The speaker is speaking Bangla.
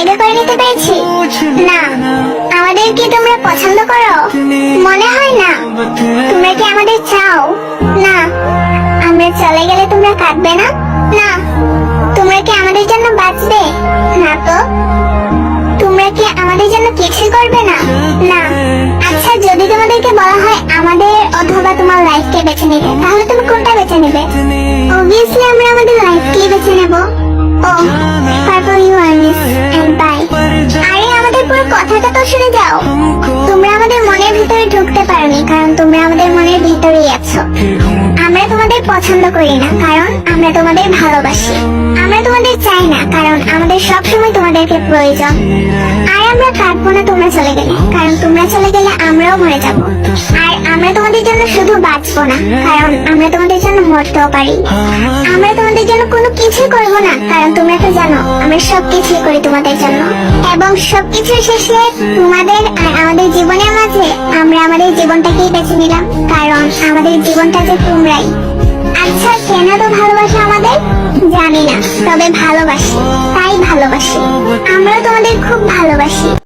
জায়গা করে নিতে পেরেছি। না আমাদের কি তোমরা পছন্দ করো। মনে হয় না, তোমরা কি আমাদের চাও? না, আমরা চলে গেলে তোমরা কাঁদবে না? না, তোমরা কি আমাদের জন্য বাঁচবে? না তো, তোমরা কি আমাদের জন্য কিছু করবে না? না আচ্ছা যদি তোমাদেরকে বলা হয় আমাদের অথবা তোমার লাইফকে বেছে নিতে তাহলে তুমি কোনটা বেছে নেবে? অবভিয়াসলি আমরা আমাদের লাইফকেই বেছে নেব। যাও তোমরা আমাদের মনের ভিতরে ঢুকতে পারোনি, কারণ তোমরা আমাদের মনের ভিতরেই আছো। আমরা তোমাদের পছন্দ করি না, কারণ আমরা তোমাদের ভালোবাসি। আমরা তোমাদের চাই না, কারণ আমাদের সবসময় তোমাদেরকে প্রয়োজন। আর আমরা কাটবো না তোমরা চলে গেলে, কারণ তোমরা চলে গেলে আমরাও মরে যাব। আর আমরা তোমাদের জন্য শুধু বাঁচবো না। কারণ আমরা তোমাদের জন্য মরতেও পারি। আমরা তোমাদের জন্য কোনো কিছু করব না। কারণ তোমরা তো জানো, আমরা সব কিছুই করি তোমাদের জন্য। এবং সবকিছু শেষে তোমাদের আর আমাদের জীবনের মাঝে আমরা আমাদের জীবনটাকেই বেছে নিলাম। কারণ আমাদের জীবনটা যে তোমরাই। আচ্ছা কেন তো ভালোবাসা আমাদের? জানি না, তবে ভালোবাসি। তাই ভালোবাসি। আমরা তোমাদের খুব ভালোবাসি।